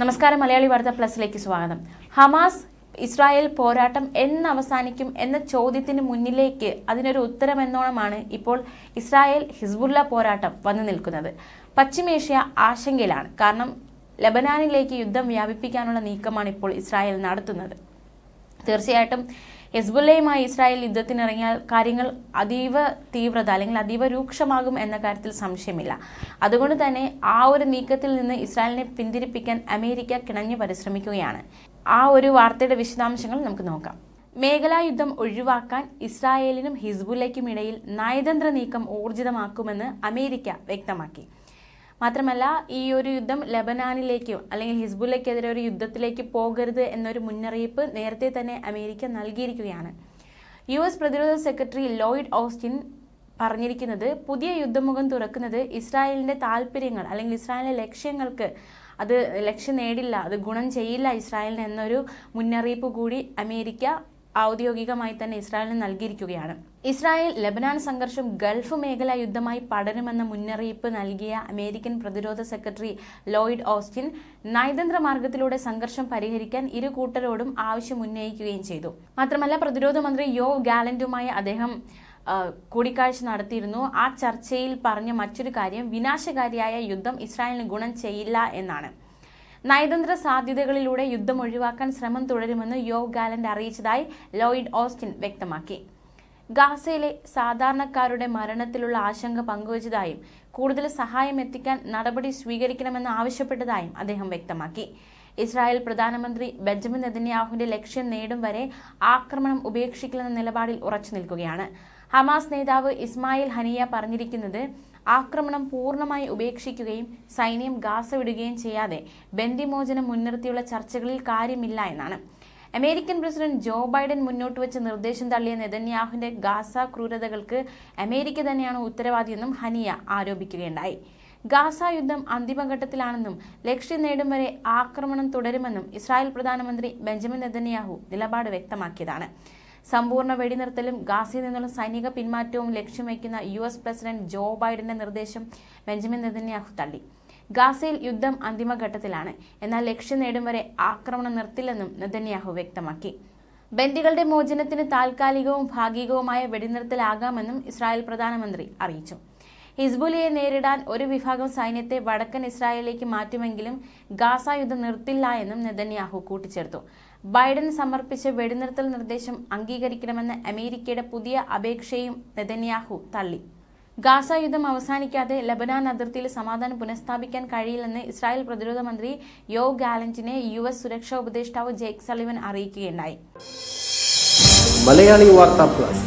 നമസ്കാരം മലയാളി വാർത്ത പ്ലസിലേക്ക് സ്വാഗതം. ഹമാസ് ഇസ്രായേൽ പോരാട്ടം എന്ന് അവസാനിക്കും എന്ന ചോദ്യത്തിന് മുന്നിലേക്ക് അതിനൊരു ഉത്തരമെന്നോണമാണ് ഇപ്പോൾ ഇസ്രായേൽ ഹിസ്ബുല്ല പോരാട്ടം വന്നു നിൽക്കുന്നത്. പശ്ചിമേഷ്യ ആശങ്കയിലാണ്. കാരണം ലബനാനിലേക്ക് യുദ്ധം വ്യാപിപ്പിക്കാനുള്ള നീക്കമാണ് ഇപ്പോൾ ഇസ്രായേൽ നടത്തുന്നത്. തീർച്ചയായിട്ടും ഹെസ്ബുല്ലയുമായി ഇസ്രായേൽ യുദ്ധത്തിനിറങ്ങിയാൽ കാര്യങ്ങൾ അതീവ തീവ്രത അല്ലെങ്കിൽ അതീവ രൂക്ഷമാകും എന്ന കാര്യത്തിൽ സംശയമില്ല. അതുകൊണ്ട് തന്നെ ആ ഒരു നീക്കത്തിൽ നിന്ന് ഇസ്രായേലിനെ പിന്തിരിപ്പിക്കാൻ അമേരിക്ക കിണഞ്ഞു പരിശ്രമിക്കുകയാണ്. ആ ഒരു വാർത്തയുടെ വിശദാംശങ്ങൾ നമുക്ക് നോക്കാം. മേഖലാ യുദ്ധം ഒഴിവാക്കാൻ ഇസ്രായേലിനും ഹിസ്ബുല്ലയ്ക്കും ഇടയിൽ നയതന്ത്ര നീക്കം ഊർജിതമാക്കുമെന്ന് അമേരിക്ക വ്യക്തമാക്കി. മാത്രമല്ല ഈ ഒരു യുദ്ധം ലബനാനിലേക്ക് അല്ലെങ്കിൽ ഹിസ്ബുല്ലയ്ക്കെതിരെ ഒരു യുദ്ധത്തിലേക്ക് പോകരുത് എന്നൊരു മുന്നറിയിപ്പ് നേരത്തെ തന്നെ അമേരിക്ക നൽകിയിരിക്കുകയാണ്. യു എസ് പ്രതിരോധ സെക്രട്ടറി ലോയിഡ് ഓസ്റ്റിൻ പറഞ്ഞിരിക്കുന്നത് പുതിയ യുദ്ധമുഖം തുറക്കുന്നത് ഇസ്രായേലിന്റെ താല്പര്യങ്ങൾ അല്ലെങ്കിൽ ഇസ്രായേലിന്റെ ലക്ഷ്യങ്ങൾക്ക് അത് ലക്ഷ്യം നേടില്ല അത് ഗുണം ചെയ്യില്ല ഇസ്രായേലിന് എന്നൊരു മുന്നറിയിപ്പ് കൂടി അമേരിക്ക ഔദ്യോഗികമായി തന്നെ ഇസ്രായേലിന് നൽകിയിരിക്കുകയാണ്. ഇസ്രായേൽ ലബനാൻ സംഘർഷം ഗൾഫ് മേഖലാ യുദ്ധമായി പടരുമെന്ന മുന്നറിയിപ്പ് നൽകിയ അമേരിക്കൻ പ്രതിരോധ സെക്രട്ടറി ലോയിഡ് ഓസ്റ്റിൻ നയതന്ത്ര മാർഗത്തിലൂടെ സംഘർഷം പരിഹരിക്കാൻ ഇരു കൂട്ടരോടും ആവശ്യം ഉന്നയിക്കുകയും ചെയ്തു. മാത്രമല്ല പ്രതിരോധ മന്ത്രി യോ ഗാലന്റുമായി അദ്ദേഹം കൂടിക്കാഴ്ച നടത്തിയിരുന്നു. ആ ചർച്ചയിൽ പറഞ്ഞ മറ്റൊരു കാര്യം വിനാശകാരിയായ യുദ്ധം ഇസ്രായേലിന് ഗുണം ചെയ്യില്ല എന്നാണ്. നയതന്ത്ര സാധ്യതകളിലൂടെ യുദ്ധം ഒഴിവാക്കാൻ ശ്രമം തുടരുമെന്ന് യോ ഗാലന്റ് അറിയിച്ചതായി ലോയിഡ് ഓസ്റ്റിൻ വ്യക്തമാക്കി. ഗാസയിലെ സാധാരണക്കാരുടെ മരണത്തിലുള്ള ആശങ്ക പങ്കുവച്ചതായും കൂടുതൽ സഹായം എത്തിക്കാൻ നടപടി സ്വീകരിക്കണമെന്ന് ആവശ്യപ്പെട്ടതായും അദ്ദേഹം വ്യക്തമാക്കി. ഇസ്രായേൽ പ്രധാനമന്ത്രി ബെഞ്ചമിൻ നെതന്യാഹുവിന്റെ ലക്ഷ്യം നേടും വരെ ആക്രമണം ഉപേക്ഷിക്കില്ലെന്ന നിലപാടിൽ ഉറച്ചു നിൽക്കുകയാണ്. ഹമാസ് നേതാവ് ഇസ്മായിൽ ഹനിയ പറഞ്ഞിരിക്കുന്നത് ആക്രമണം പൂർണമായി ഉപേക്ഷിക്കുകയും സൈന്യം ഗാസ വിടുകയും ചെയ്യാതെ ബന്ദിമോചനം മുൻനിർത്തിയുള്ള ചർച്ചകളിൽ കാര്യമില്ല എന്നാണ്. അമേരിക്കൻ പ്രസിഡന്റ് ജോ ബൈഡൻ മുന്നോട്ട് വെച്ച നിർദ്ദേശം തള്ളിയ നെതന്യാഹുവിന്റെ ഗാസ ക്രൂരതകൾക്ക് അമേരിക്ക തന്നെയാണ് ഉത്തരവാദിയെന്നും ഹനിയ ആരോപിക്കുകയുണ്ടായി. ഗാസ യുദ്ധം അന്തിമഘട്ടത്തിലാണെന്നും ലക്ഷ്യം നേടും വരെ ആക്രമണം തുടരുമെന്നും ഇസ്രായേൽ പ്രധാനമന്ത്രി ബെഞ്ചമിൻ നെതന്യാഹു നിലപാട് വ്യക്തമാക്കിയതാണ്. സമ്പൂർണ വെടിനിർത്തലും ഗാസിൽ നിന്നുള്ള സൈനിക പിന്മാറ്റവും ലക്ഷ്യം വയ്ക്കുന്ന യു എസ് പ്രസിഡന്റ് ജോ ബൈഡന്റെ നിർദ്ദേശം ബെഞ്ചമിൻ നെതന്യാഹു തള്ളി. ഗാസയിൽ യുദ്ധം അന്തിമഘട്ടത്തിലാണ്. എന്നാൽ ലക്ഷ്യം നേടും വരെ ആക്രമണം നിർത്തില്ലെന്നും നെതന്യാഹു വ്യക്തമാക്കി. ബന്ദികളുടെ മോചനത്തിന് താൽക്കാലികവും ഭാഗികവുമായ വെടിനിർത്തലാകാമെന്നും ഇസ്രായേൽ പ്രധാനമന്ത്രി അറിയിച്ചു. ഹിസ്ബുലിയെ നേരിടാൻ ഒരു വിഭാഗം സൈന്യത്തെ വടക്കൻ ഇസ്രായേലിലേക്ക് മാറ്റുമെങ്കിലും ഗാസ യുദ്ധം നിർത്തില്ല എന്നും നെതന്യാഹു കൂട്ടിച്ചേർത്തു. ബൈഡൻ സമർപ്പിച്ച വെടിനിർത്തൽ നിർദ്ദേശം അംഗീകരിക്കണമെന്ന അമേരിക്കയുടെ പുതിയ അപേക്ഷയും നെതന്യാഹു തള്ളി. ഗാസ യുദ്ധം അവസാനിക്കാതെ ലബനാൻ അതിർത്തിയിൽ സമാധാനം പുനഃസ്ഥാപിക്കാൻ കഴിയില്ലെന്ന് ഇസ്രായേൽ പ്രതിരോധ മന്ത്രി യോ ഗാലന്റിനെ യു എസ് സുരക്ഷാ ഉപദേഷ്ടാവ് ജേക്ക് സലിവൻ അറിയിക്കുകയുണ്ടായി. മലയാളി വാർത്താ plus.